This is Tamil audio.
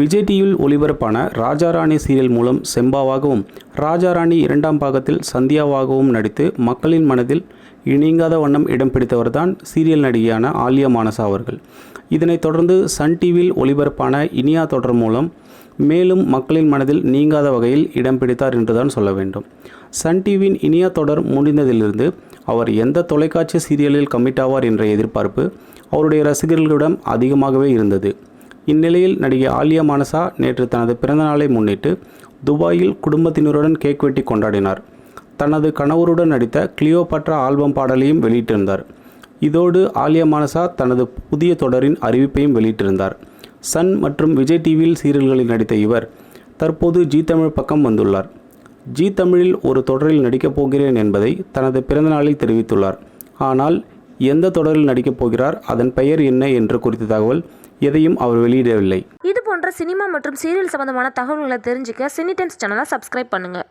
விஜய் டிவியில் ஒளிபரப்பான ராஜாராணி சீரியல் மூலம் செம்பாவாகவும் ராஜாராணி இரண்டாம் பாகத்தில் சந்தியாவாகவும் நடித்து மக்களின் மனதில் இணங்காத வண்ணம் இடம் பிடித்தவர்தான் சீரியல் நடிகையான ஆலியா மானசா அவர்கள். இதனைத் தொடர்ந்து சன் டிவியில் ஒளிபரப்பான இனியா தொடர் மூலம் மேலும் மக்களின் மனதில் நீங்காத வகையில் இடம் பிடித்தார் என்றுதான் சொல்ல வேண்டும். சன் டிவியின் இனியா தொடர் முடிந்ததிலிருந்து அவர் எந்த தொலைக்காட்சி சீரியலில் கமிட் ஆவார் என்ற எதிர்பார்ப்பு அவருடைய ரசிகர்களிடம் அதிகமாகவே இருந்தது. இந்நிலையில் நடிகை ஆலியா மானசா நேற்று தனது பிறந்தநாளை முன்னிட்டு துபாயில் குடும்பத்தினருடன் கேக் வெட்டி கொண்டாடினார். தனது கணவருடன் நடித்த கிளியோபட்ரா ஆல்பம் பாடலையும் வெளியிட்டிருந்தார். இதோடு ஆலியா மானசா தனது புதிய தொடரின் அறிவிப்பையும் வெளியிட்டிருந்தார். சன் மற்றும் விஜய் டிவியில் சீரியல்களில் நடித்த இவர் தற்போது ஜீ தமிழ் பக்கம் வந்துள்ளார். ஜீ தமிழில் ஒரு தொடரில் நடிக்கப் போகிறேன் என்பதை தனது பிறந்தநாளில் தெரிவித்துள்ளார். ஆனால் எந்த தொடரில் நடிக்கப் போகிறார் அதன் பெயர் என்ன என்று குறித்த தகவல் எதையும் அவர் வெளியிடவில்லை. இது போன்ற சினிமா மற்றும் சீரியல் சம்பந்தமான தகவல்களை தெரிஞ்சுக்க சினி டைம்ஸ் சேனலை சப்ஸ்கிரைப் பண்ணுங்கள்